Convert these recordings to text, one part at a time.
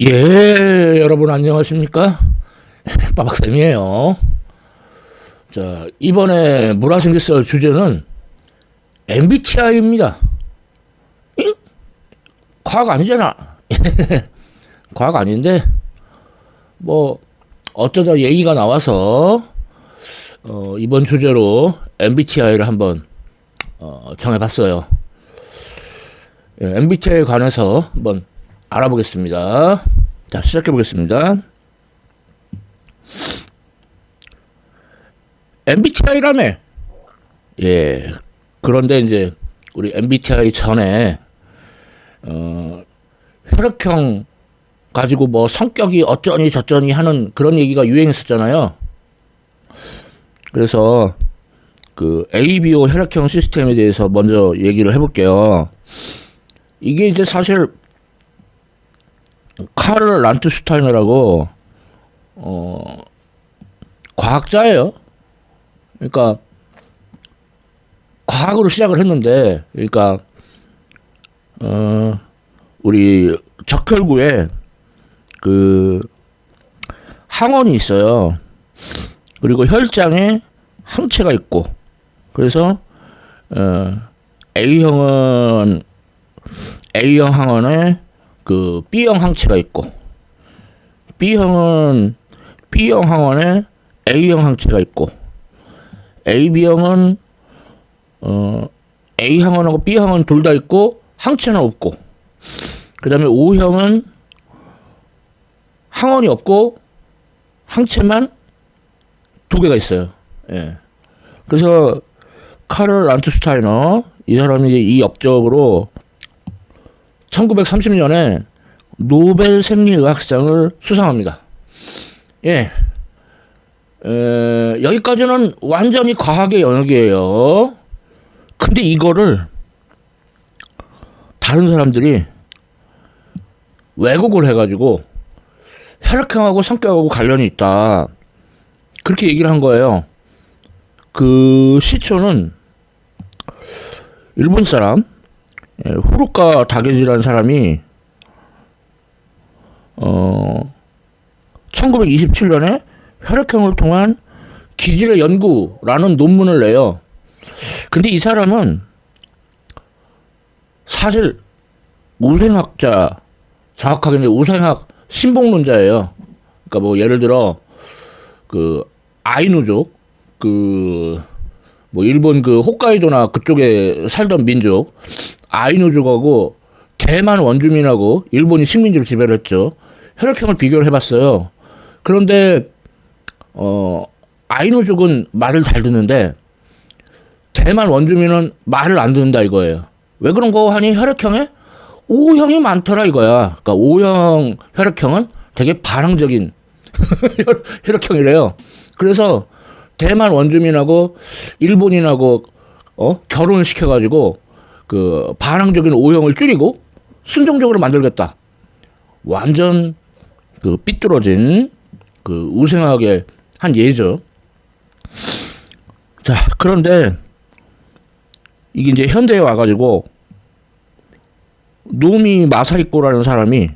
예, 여러분 안녕하십니까? 빠박쌤이에요. 자, 이번에 물화생기썰 주제는 MBTI입니다. 잉? 과학 아니잖아. 과학 아닌데, 뭐, 어쩌다 얘기가 나와서, 어, 이번 주제로 MBTI를 한번, 어, 정해봤어요. 예, MBTI에 관해서 한번 알아보겠습니다. 자, 시작해 보겠습니다. MBTI라며. 예. 그런데 이제 우리 MBTI 전에 어 혈액형 가지고 뭐 성격이 어쩌니 저쩌니 하는 그런 얘기가 유행했었잖아요. 그래서 그 ABO 혈액형 시스템에 대해서 먼저 얘기를 해볼게요. 이게 이제 사실 카를 란트슈타이너라고 어 과학자예요. 그러니까 과학으로 시작을 했는데, 그러니까 어 우리 적혈구에 그 항원이 있어요. 그리고 혈장에 항체가 있고, 그래서 어 A형은 A형 항원에 그 B형 항체가 있고 B형은 B형 항원에 A형 항체가 있고 AB형은 어 A 항원하고 B 항원 둘 다 있고 항체는 없고 그다음에 O형은 항원이 없고 항체만 두 개가 있어요. 예. 그래서 카를 란트슈타이너 이 사람이 이 업적으로 1930년에 노벨 생리의학상을 수상합니다. 예. 에, 여기까지는 완전히 과학의 영역이에요. 근데 이거를 다른 사람들이 왜곡을 해가지고 혈액형하고 성격하고 관련이 있다. 그렇게 얘기를 한 거예요. 그 시초는 일본 사람 예, 후루카 다게지라는 사람이 어 1927년에 혈액형을 통한 기질의 연구라는 논문을 내요. 근데 이 사람은 사실 우생학자 정확하게 는 우생학 신봉론자예요. 그러니까 뭐 예를 들어 그 아이누족 그 뭐 일본 그 홋카이도나 그쪽에 살던 민족 아이누족하고 대만 원주민하고 일본이 식민지를 지배를 했죠. 혈액형을 비교를 해봤어요. 그런데 어 아이누족은 말을 잘 듣는데 대만 원주민은 말을 안 듣는다 이거예요. 왜 그런 거 하니 혈액형에 O형이 많더라 이거야. 그러니까 O형 혈액형은 되게 반항적인 혈액형이래요. 그래서 대만 원주민하고 일본인하고 어 결혼을 시켜가지고 그 반항적인 O형을 줄이고 순종적으로 만들겠다. 완전 그 삐뚤어진 그 우생학의 한 예죠. 자, 그런데 이게 이제 현대에 와가지고 노미 마사이코라는 사람이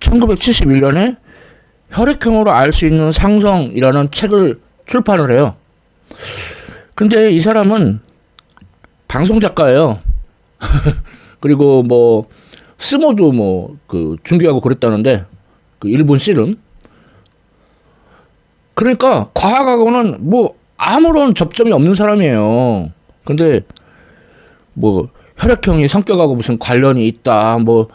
1971년에 혈액형으로 알 수 있는 상성이라는 책을 출판을 해요. 근데 이 사람은 방송 작가예요. 그리고 뭐 스모도 뭐그 중계하고 그랬다는데 그 일본 씨름. 그러니까 과학하고는 뭐 아무런 접점이 없는 사람이에요. 근데 뭐 혈액형이 성격하고 무슨 관련이 있다 뭐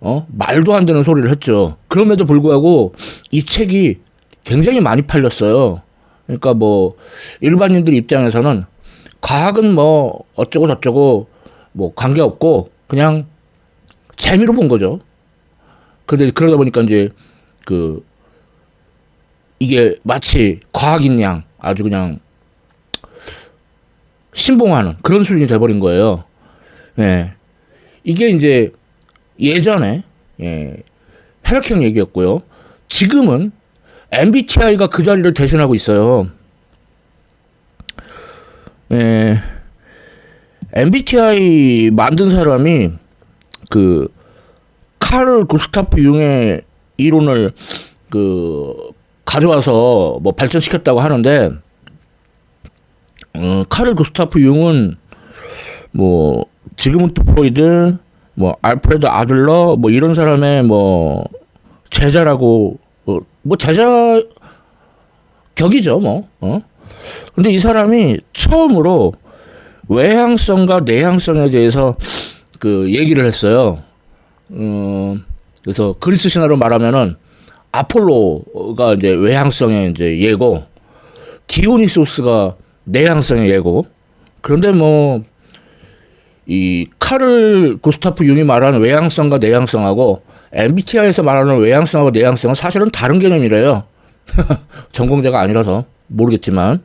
어? 말도 안 되는 소리를 했죠. 그럼에도 불구하고 이 책이 굉장히 많이 팔렸어요. 그러니까 뭐 일반인들 입장에서는 과학은 뭐 어쩌고 저쩌고 뭐 관계 없고 그냥 재미로 본 거죠. 근데 그러다 보니까 이제 그 이게 마치 과학인 양 아주 그냥 신봉하는 그런 수준이 돼버린 거예요. 예. 이게 이제 예전에 예, 혈액형 얘기였고요. 지금은 MBTI가 그 자리를 대신하고 있어요. 예, MBTI 만든 사람이 그 카를 구스타프 융의 이론을 그 가져와서 뭐 발전시켰다고 하는데 어, 카를 구스타프 융은 뭐 지그문트 프로이드 뭐 알프레드 아들러 뭐 이런 사람의 뭐 제자라고 어, 뭐 제자 격이죠 뭐 어? 근데 이 사람이 처음으로 외향성과 내향성에 대해서 그 얘기를 했어요. 음, 그래서 그리스 신화로 말하면은 아폴로가 이제 외향성의 이제 예고, 디오니소스가 내향성의 예고. 그런데 뭐 이 카를 구스타프 융이 말하는 외향성과 내향성하고 MBTI에서 말하는 외향성하고 내향성은 사실은 다른 개념이래요. 전공자가 아니라서 모르겠지만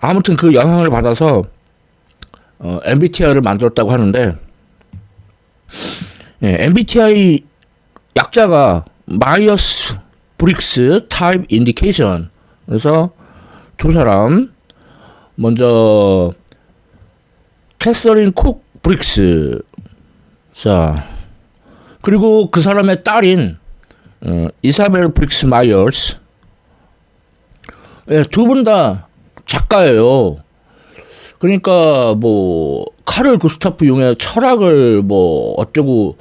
아무튼 그 영향을 받아서 어, MBTI를 만들었다고 하는데 예, MBTI 약자가 마이어스 브릭스 타입 인디케이션. 그래서 두 사람 먼저 캐서린 콕 브릭스. 자 그리고 그 사람의 딸인 어, 이사벨 브릭스 마이어스 예, 두 분 다 작가예요. 그러니까 뭐 카를 구스타프 융의 철학을 뭐 어쩌고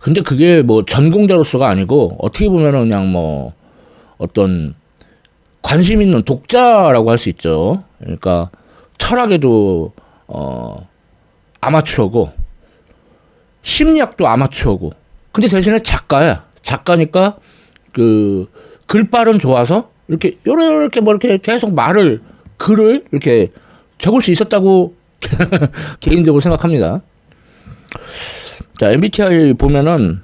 근데 그게 뭐 전공자로서가 아니고 어떻게 보면은 그냥 뭐 어떤 관심 있는 독자라고 할 수 있죠. 그러니까 철학에도 어 아마추어고 심리학도 아마추어고 근데 대신에 작가야. 작가니까 그 글발은 좋아서 이렇게 요렇게 뭐 이렇게 계속 말을 글을 이렇게 적을 수 있었다고 개인적으로 생각합니다. 자, MBTI 보면은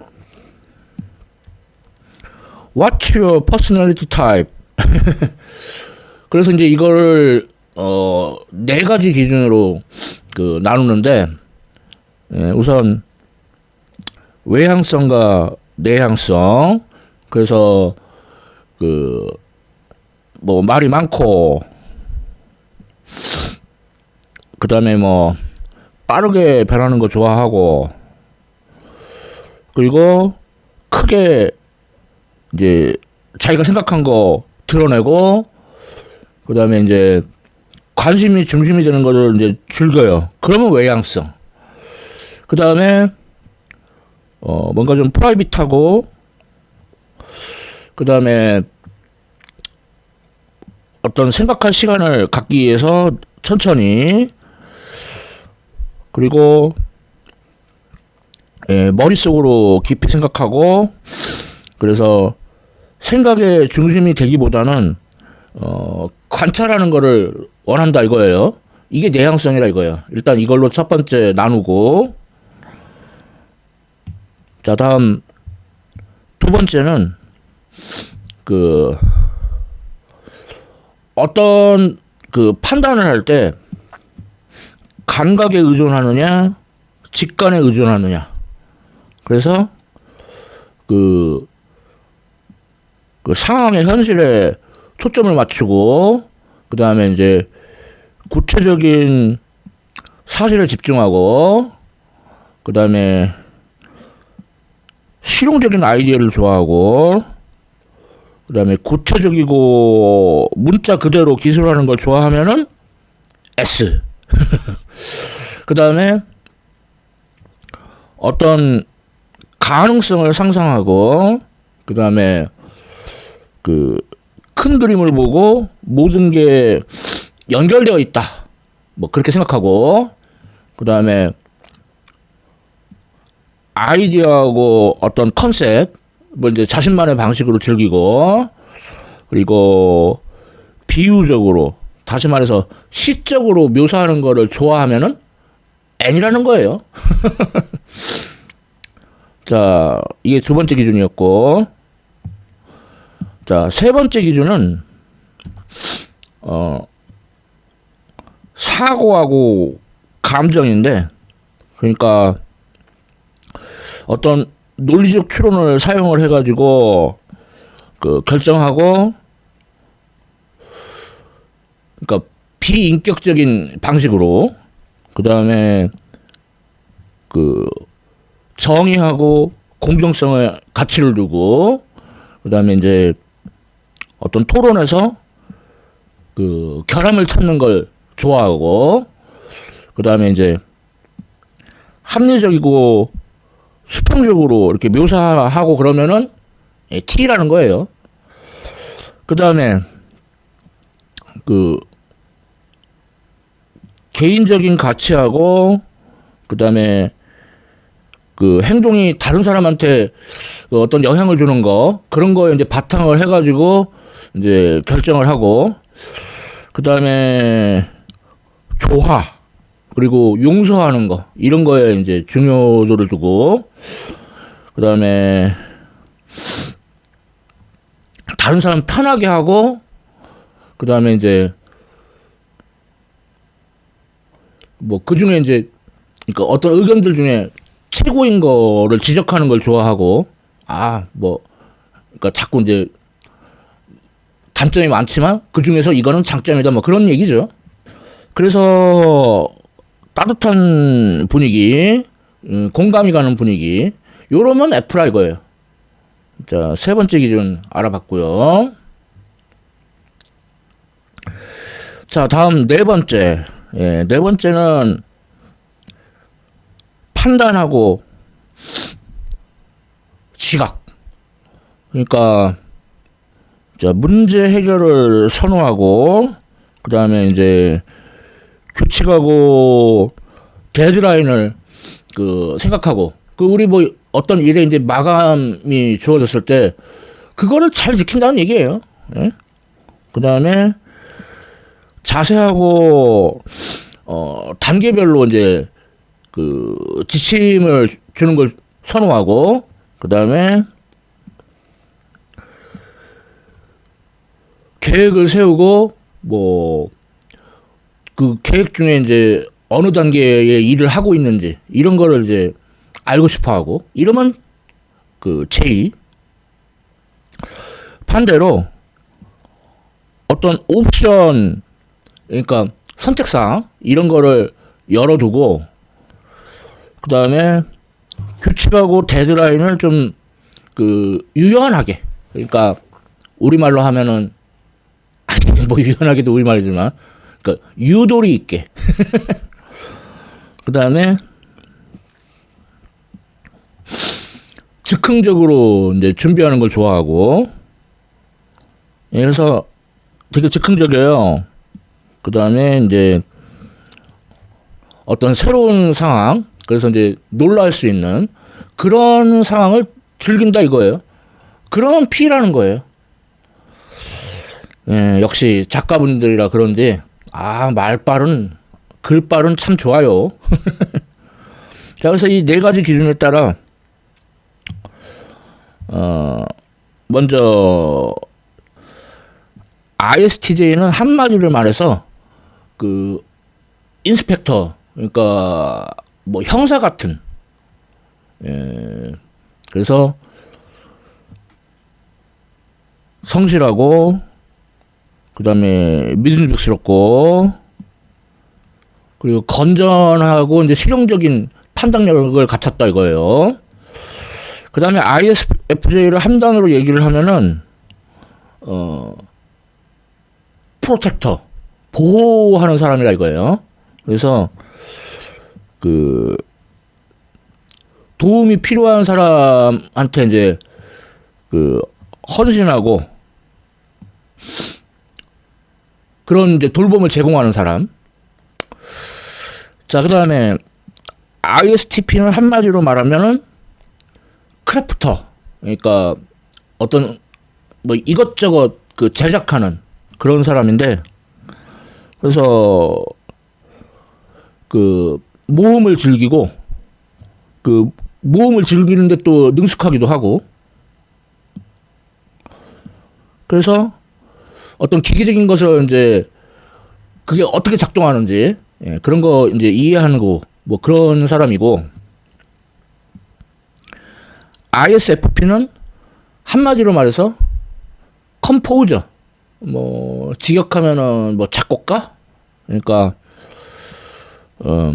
What's your personality type? 그래서 이제 이걸 어, 네 가지 기준으로 그 나누는데 예, 우선 외향성과 내향성 그래서 그 뭐 말이 많고 그 다음에 뭐 빠르게 변하는 거 좋아하고 그리고 크게 이제 자기가 생각한 거 드러내고 그 다음에 이제 관심이 중심이 되는 거를 이제 즐겨요. 그러면 외향성. 그 다음에 어 뭔가 좀 프라이빗하고 그 다음에 어떤 생각할 시간을 갖기 위해서 천천히 그리고 예, 머릿속으로 깊이 생각하고 그래서 생각의 중심이 되기보다는 어, 관찰하는 거를 원한다 이거예요. 이게 내향성이라 이거예요. 일단 이걸로 첫 번째 나누고 자 다음 두 번째는 그 어떤 그 판단을 할 때 감각에 의존하느냐, 직관에 의존하느냐. 그래서 그, 그 상황의 현실에 초점을 맞추고 그 다음에 이제 구체적인 사실을 집중하고 그 다음에 실용적인 아이디어를 좋아하고 그 다음에 구체적이고 문자 그대로 기술하는 걸 좋아하면은 S. 그 다음에 어떤 가능성을 상상하고 그 다음에 그 큰 그림을 보고 모든 게 연결되어 있다. 뭐 그렇게 생각하고 그 다음에 아이디어하고 어떤 컨셉 뭐 이제 자신만의 방식으로 즐기고 그리고 비유적으로 다시 말해서 시적으로 묘사하는 거를 좋아하면은 N이라는 거예요. 자, 이게 두 번째 기준이었고 자, 세 번째 기준은 어 사고하고 감정인데 그러니까 어떤 논리적 추론을 사용을 해가지고 그 결정하고 그러니까 비인격적인 방식으로 그 다음에 그 정의하고 공정성을 가치를 두고 그 다음에 이제 어떤 토론에서 그 결함을 찾는 걸 좋아하고 그 다음에 이제 합리적이고 수평적으로 이렇게 묘사하고 그러면은 예, T라는 거예요. 그 다음에 그 개인적인 가치하고 그 다음에 그 행동이 다른 사람한테 그 어떤 영향을 주는 거 그런 거에 이제 바탕을 해가지고 이제 결정을 하고 그 다음에 조화 그리고 용서하는 거 이런 거에 이제 중요도를 두고 그 다음에 다른 사람 편하게 하고 그 다음에 이제 뭐 그 중에 이제 그러니까 어떤 의견들 중에 최고인 거를 지적하는 걸 좋아하고 아 뭐 그러니까 자꾸 이제 단점이 많지만 그 중에서 이거는 장점이다 뭐 그런 얘기죠. 그래서 따뜻한 분위기, 음, 공감이 가는 분위기 요러면 F라 이거예요. 자, 세 번째 기준 알아봤고요. 자, 다음 네 번째. 예, 네 번째는 판단하고 지각. 그러니까 자, 문제 해결을 선호하고 그다음에 이제 규칙하고 데드라인을 그 생각하고 그 우리 뭐 어떤 일에 이제 마감이 주어졌을 때 그거를 잘 지킨다는 얘기예요. 예? 그 다음에 자세하고 어 단계별로 이제 그 지침을 주는 걸 선호하고 그 다음에 계획을 세우고 뭐 그 계획 중에 이제 어느 단계의 일을 하고 있는지 이런 거를 이제 알고 싶어 하고 이러면 그 J 반대로 어떤 옵션 그러니까 선택사항 이런 거를 열어두고 그 다음에 규칙하고 데드라인을 좀 그 유연하게 그러니까 우리말로 하면은 아니 뭐 유연하게도 우리말이지만 그러니까 유도리 있게 그 다음에 즉흥적으로 이제 준비하는 걸 좋아하고 예, 그래서 되게 즉흥적이에요. 그 다음에 이제 어떤 새로운 상황, 그래서 이제 놀랄 수 있는 그런 상황을 즐긴다 이거예요. 그런 P라는 거예요. 예, 역시 작가분들이라 그런지 아 말빨은 글빨은 참 좋아요. 자, 그래서 이 네 가지 기준에 따라 어 먼저 ISTJ는 한마디를 말해서 그 인스펙터 그러니까 뭐 형사 같은 예 그래서 성실하고 그 다음에 믿음직스럽고 그리고 건전하고 이제 실용적인 판단력을 갖췄다 이거예요. 그 다음에 ISFJ를 한 단어로 얘기를 하면은 어 프로텍터 보호하는 사람이라 이거예요. 그래서 그 도움이 필요한 사람한테 이제 그 헌신하고 그런 이제 돌봄을 제공하는 사람. 자, 그 다음에 ISTP는 한마디로 말하면은 크래프터. 그러니까 어떤 뭐 이것저것 그 제작하는 그런 사람인데 그래서 그 모험을 즐기고 그 모험을 즐기는데 또 능숙하기도 하고 그래서 어떤 기계적인 것을 이제 그게 어떻게 작동하는지 예, 그런 거 이제 이해하는 거뭐 그런 사람이고 ISFP는 한마디로 말해서 컴포저 뭐 직역하면은 뭐 작곡가? 그러니까 어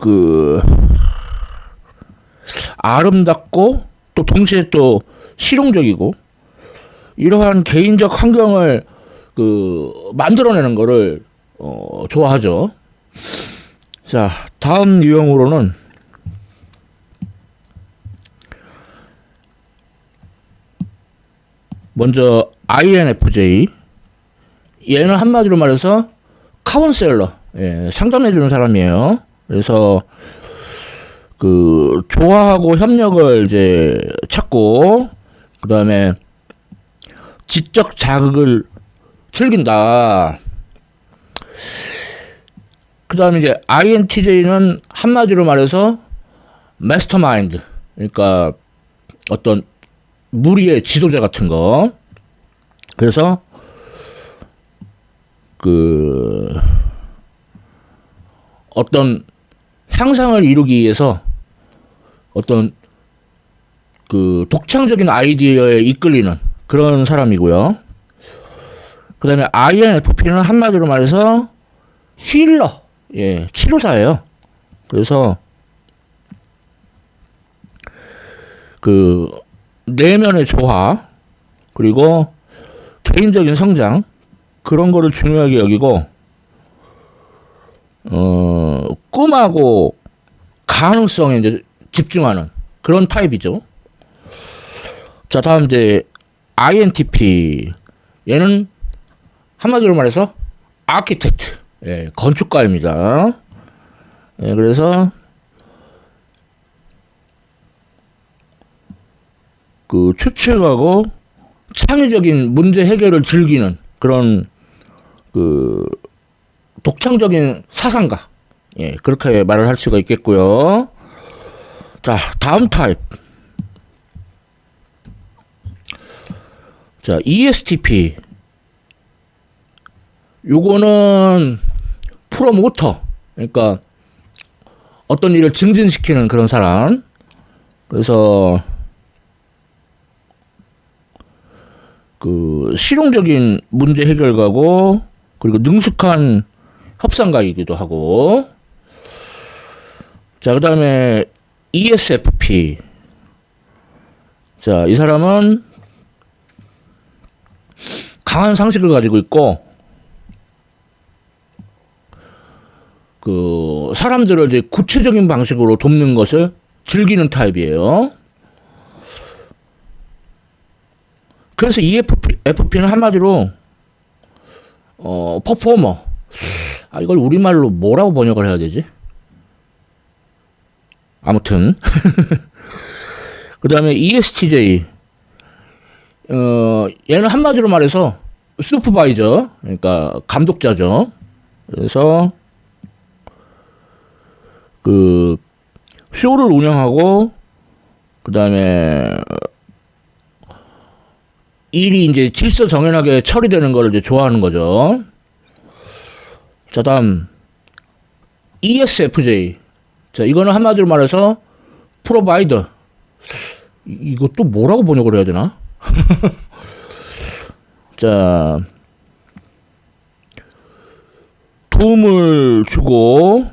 그 아름답고 또 동시에 또 실용적이고 이러한 개인적 환경을 그 만들어내는 거를 어, 좋아하죠. 자, 다음 유형으로는 먼저 INFJ 얘는 한마디로 말해서 카운셀러 예, 상담해 주는 사람이에요. 그래서 그 좋아하고 협력을 이제 찾고 그 다음에 지적 자극을 즐긴다. 그 다음에 이제 INTJ는 한마디로 말해서 마스터 마인드 그러니까 어떤 무리의 지도자 같은 거. 그래서 그 어떤 향상을 이루기 위해서 어떤 그 독창적인 아이디어에 이끌리는 그런 사람이고요. 그 다음에 INFP는 한마디로 말해서 힐러, 예, 치료사예요. 그래서 그 내면의 조화 그리고 개인적인 성장 그런 거를 중요하게 여기고 어 꿈하고 가능성에 이제 집중하는 그런 타입이죠. 자 다음 이제 INTP 얘는 한마디로 말해서 아키텍트 예, 건축가입니다. 예, 그래서 그 추측하고 창의적인 문제 해결을 즐기는 그런 그 독창적인 사상가 예 그렇게 말을 할 수가 있겠고요. 자 다음 타입 자 ESTP 요거는 프로모터 그러니까 어떤 일을 증진시키는 그런 사람. 그래서 그 실용적인 문제 해결가고 그리고 능숙한 협상가이기도 하고. 자 그다음에 ESFP 자 이 사람은 강한 상식을 가지고 있고 그 사람들을 이제 구체적인 방식으로 돕는 것을 즐기는 타입이에요. 그래서 EFP, FP는 한마디로 어 퍼포머. 아 이걸 우리말로 뭐라고 번역을 해야 되지? 아무튼 그 다음에 E ESTJ 어 얘는 한마디로 말해서 슈퍼바이저 그러니까 감독자죠. 그래서 그 쇼를 운영하고 그다음에 일이 이제 질서 정연하게 처리되는 거를 이제 좋아하는 거죠. 자, 다음 ESFJ. 자, 이거는 한마디로 말해서 프로바이더. 이- 이것도 뭐라고 번역을 해야 되나? 자, 도움을 주고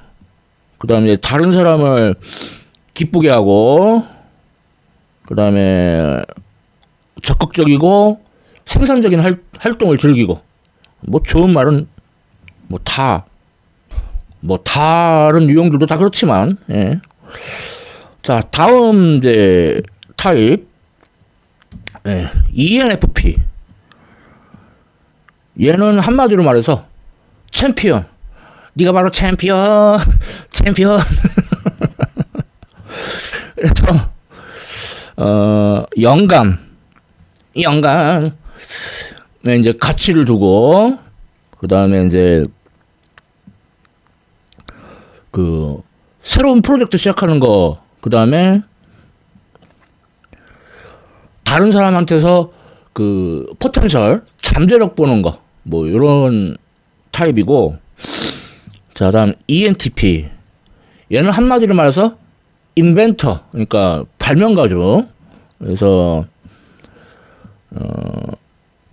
그 다음에 다른 사람을 기쁘게 하고 그 다음에 적극적이고 생산적인 활, 활동을 즐기고 뭐 좋은 말은 뭐 다 뭐 다른 유형들도 다 그렇지만 예. 자 다음 이제 타입 예. ENFP 얘는 한마디로 말해서 챔피언 네가 바로 챔피언 챔피언. 그래서 어 영감 영감. 네, 이제 가치를 두고 그 다음에 이제 그 새로운 프로젝트 시작하는 거 그 다음에 다른 사람한테서 그 포텐셜 잠재력 보는 거 뭐 이런 타입이고 자 다음 ENTP 얘는 한마디로 말해서 인벤터 그러니까 발명가죠 그래서 어,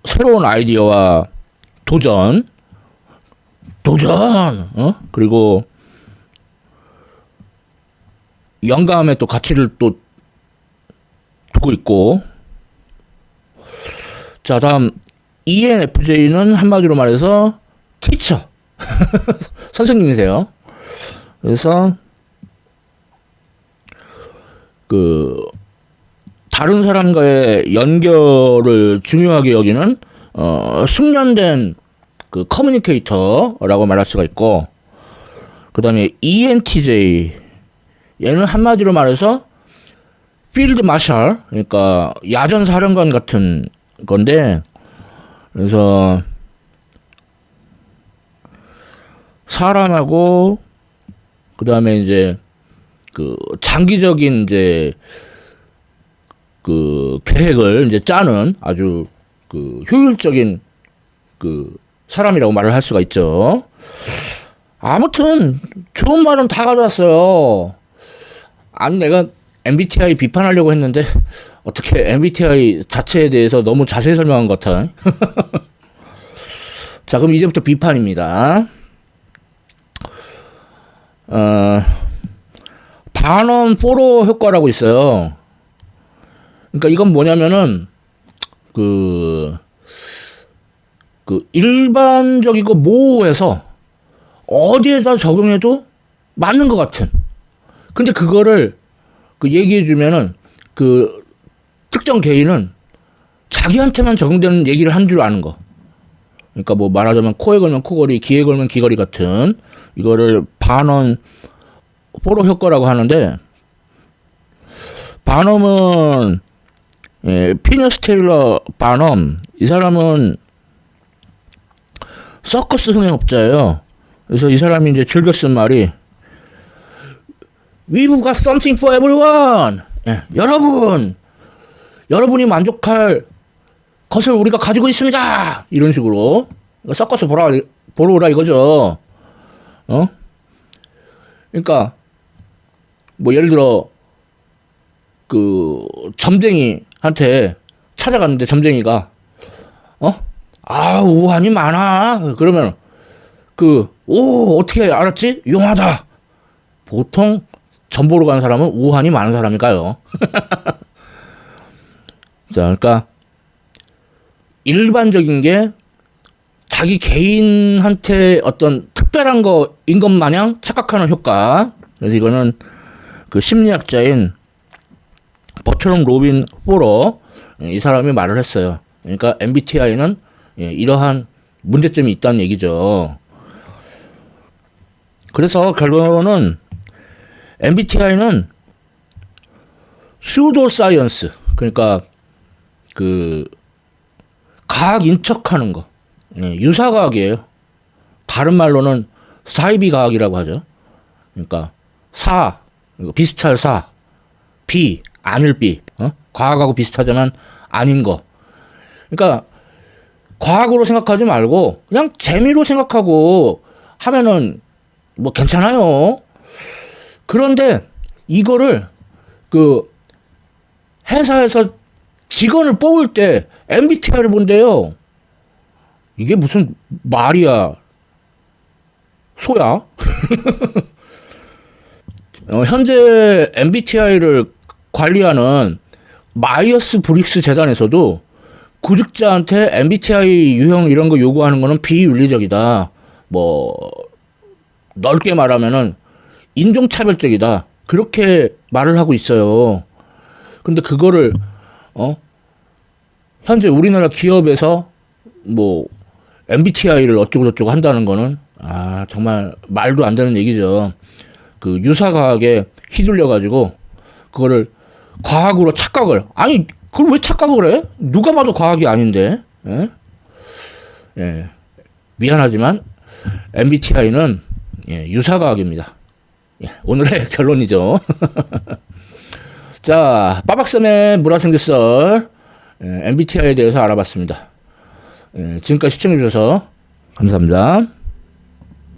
새로운 아이디어와 도전, 도전, 어? 그리고 영감의 또 가치를 또 두고 있고. 자 다음 ENFJ는 한마디로 말해서 티처 선생님이세요. 그래서 그 다른 사람과의 연결을 중요하게 여기는 어, 숙련된 그 커뮤니케이터라고 말할 수가 있고 그 다음에 E ENTJ 얘는 한마디로 말해서 필드 마샬 그러니까 야전 사령관 같은 건데 그래서 사람하고 그 다음에 이제 그 장기적인 이제 그 계획을 이제 짜는 아주 그 효율적인 그 사람이라고 말을 할 수가 있죠. 아무튼 좋은 말은 다 가져왔어요. 아니 내가 MBTI 비판하려고 했는데 어떻게 MBTI 자체에 대해서 너무 자세히 설명한 것 같아. 자 그럼 이제부터 비판입니다. 어, 반원 포로 효과라고 있어요. 그러니까 이건 뭐냐면은 그, 그 일반적이고 모호해서 어디에다 적용해도 맞는 것 같은. 근데 그거를 그 얘기해 주면은 그 특정 개인은 자기한테만 적용되는 얘기를 한 줄 아는 거. 그러니까 뭐 말하자면 코에 걸면 코걸이, 귀에 걸면 귀걸이 같은 이거를 반원 포로 효과라고 하는데 반엄은 예, 피니어스 테일러 반엄 이 사람은 서커스 흥행업자예요. 그래서 이 사람이 이제 즐겨 쓴 말이 We've got something for everyone. 예, 여러분, 여러분이 만족할 것을 우리가 가지고 있습니다. 이런 식으로 서커스 보라 보러 오라 이거죠. 어? 그러니까 뭐 예를 들어 그 점쟁이한테 찾아갔는데 점쟁이가 어? 아 우한이 많아 그러면 그 오 어떻게 알았지 용하다 보통 점 보러 가는 사람은 우한이 많은 사람일까요? 자 그러니까 일반적인 게 자기 개인한테 어떤 특별한 거인 것 마냥 착각하는 효과. 그래서 이거는 그 심리학자인 버트럼 로빈 포러 이 사람이 말을 했어요. 그러니까 MBTI는 예, 이러한 문제점이 있다는 얘기죠. 그래서 결론은 MBTI는 슈도 사이언스 그러니까 그 과학 인 척하는 거 예, 유사과학이에요. 다른 말로는 사이비 과학이라고 하죠. 그러니까 사 비슷할 사, 비 아닐 비, 어? 과학하고 비슷하지만 아닌 거. 그러니까 과학으로 생각하지 말고 그냥 재미로 생각하고 하면은 뭐 괜찮아요. 그런데 이거를 그 회사에서 직원을 뽑을 때 MBTI를 본대요. 이게 무슨 말이야? 소야? 어, 현재 MBTI를 관리하는 마이어스 브릭스 재단에서도 구직자한테 MBTI 유형 이런 거 요구하는 거는 비윤리적이다. 뭐 넓게 말하면은 인종차별적이다. 그렇게 말을 하고 있어요. 근데 그거를 어 현재 우리나라 기업에서 뭐 MBTI를 어쩌고 저쩌고 한다는 거는 아 정말 말도 안 되는 얘기죠. 그 유사과학에 휘둘려 가지고 그거를 과학으로 착각을 아니 그걸 왜 착각을 해? 누가 봐도 과학이 아닌데. 예? 예. 미안하지만 MBTI는 예, 유사과학입니다. 예, 오늘의 결론이죠. 자, 빠박쌤의 문화생기썰 예, MBTI에 대해서 알아봤습니다. 예, 지금까지 시청해주셔서 감사합니다.